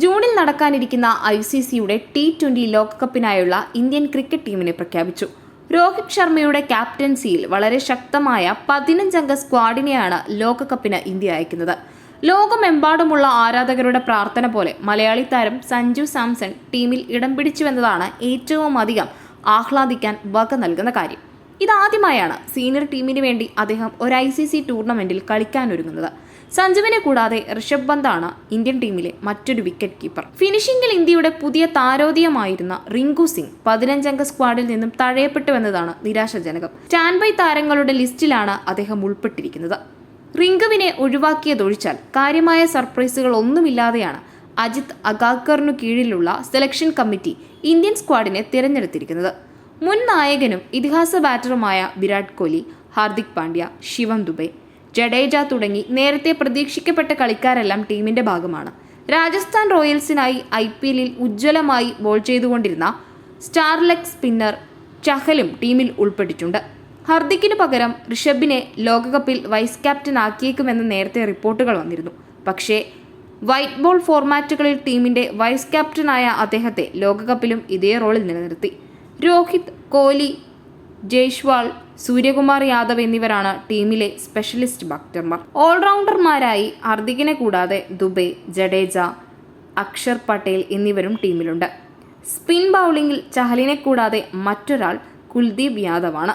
ജൂണിൽ നടക്കാനിരിക്കുന്ന I C സിയുടെ ടി ട്വന്റി ലോകകപ്പിനായുള്ള ഇന്ത്യൻ ക്രിക്കറ്റ് ടീമിനെ പ്രഖ്യാപിച്ചു. രോഹിത് ശർമ്മയുടെ ക്യാപ്റ്റൻസിയിൽ വളരെ ശക്തമായ പതിനഞ്ചംഗ സ്ക്വാഡിനെയാണ് ലോകകപ്പിന് ഇന്ത്യ അയക്കുന്നത്. ലോകമെമ്പാടുമുള്ള ആരാധകരുടെ പ്രാർത്ഥന പോലെ മലയാളി താരം സഞ്ജു സാംസൺ ടീമിൽ ഇടം പിടിച്ചുവെന്നതാണ് ഏറ്റവും അധികം ആഹ്ലാദിക്കാൻ വക നൽകുന്ന കാര്യം. ഇതാദ്യമായാണ് സീനിയർ ടീമിന് വേണ്ടി അദ്ദേഹം ഒരു ഐ സി സി ടൂർണമെന്റിൽ കളിക്കാനൊരുങ്ങുന്നത്. സഞ്ജുവിനെ കൂടാതെ ഋഷഭ് പന്താണ് ഇന്ത്യൻ ടീമിലെ മറ്റൊരു വിക്കറ്റ് കീപ്പർ ഫിനിഷിംഗിൽ ഇന്ത്യയുടെ പുതിയ താരോദയമായിരുന്ന റിങ്കു സിംഗ് പതിനഞ്ചംഗ സ്ക്വാഡിൽ നിന്നും തഴയപ്പെട്ടുവെന്നതാണ് നിരാശാജനകം. സ്റ്റാൻഡ് ബൈ താരങ്ങളുടെ ലിസ്റ്റിലാണ് അദ്ദേഹം ഉൾപ്പെട്ടിരിക്കുന്നത്. റിങ്കുവിനെ ഒഴിവാക്കിയതൊഴിച്ചാൽ കാര്യമായ സർപ്രൈസുകൾ ഒന്നുമില്ലാതെയാണ് അജിത് അഗാക്കറിനു കീഴിലുള്ള സെലക്ഷൻ കമ്മിറ്റി ഇന്ത്യൻ സ്ക്വാഡിനെ തിരഞ്ഞെടുത്തിരിക്കുന്നത്. മുൻ നായകനും ഇതിഹാസ ബാറ്ററുമായ വിരാട് കോഹ്ലി ഹാർദിക് പാണ്ഡ്യ ശിവം ദുബെ. ജഡേജ തുടങ്ങി നേരത്തെ പ്രതീക്ഷിക്കപ്പെട്ട കളിക്കാരെല്ലാം ടീമിന്റെ ഭാഗമാണ്. രാജസ്ഥാൻ റോയൽസിനായി ഐ പി എല്ലിൽ ഉജ്ജ്വലമായി ബോൾ ചെയ്തുകൊണ്ടിരുന്ന സ്റ്റാർലെക് സ്പിന്നർ ചഹലും ടീമിൽ ഉൾപ്പെട്ടിട്ടുണ്ട്. ഹർദിക്കിന് പകരം ഋഷഭിനെ ലോകകപ്പിൽ വൈസ് ക്യാപ്റ്റൻ ആക്കിയേക്കുമെന്ന് നേരത്തെ റിപ്പോർട്ടുകൾ വന്നിരുന്നു. പക്ഷേ വൈറ്റ് ബോൾ ഫോർമാറ്റുകളിൽ ടീമിന്റെ വൈസ് ക്യാപ്റ്റനായ അദ്ദേഹത്തെ ലോകകപ്പിലും ഇതേ റോളിൽ നിലനിർത്തി. രോഹിത് കോഹ്ലി ജയ്ഷ്വാൾ സൂര്യകുമാർ യാദവ് എന്നിവരാണ് ടീമിലെ സ്പെഷ്യലിസ്റ്റ് ബാറ്റർമാർ ഓൾറൗണ്ടർമാരായി ഹർദിക്കിനെ കൂടാതെ ദുബെ ജഡേജ അക്ഷർ പട്ടേൽ എന്നിവരും ടീമിലുണ്ട്. സ്പിൻ ബൗളിംഗിൽ ചഹലിനെ കൂടാതെ മറ്റൊരാൾ കുൽദീപ് യാദവാണ്.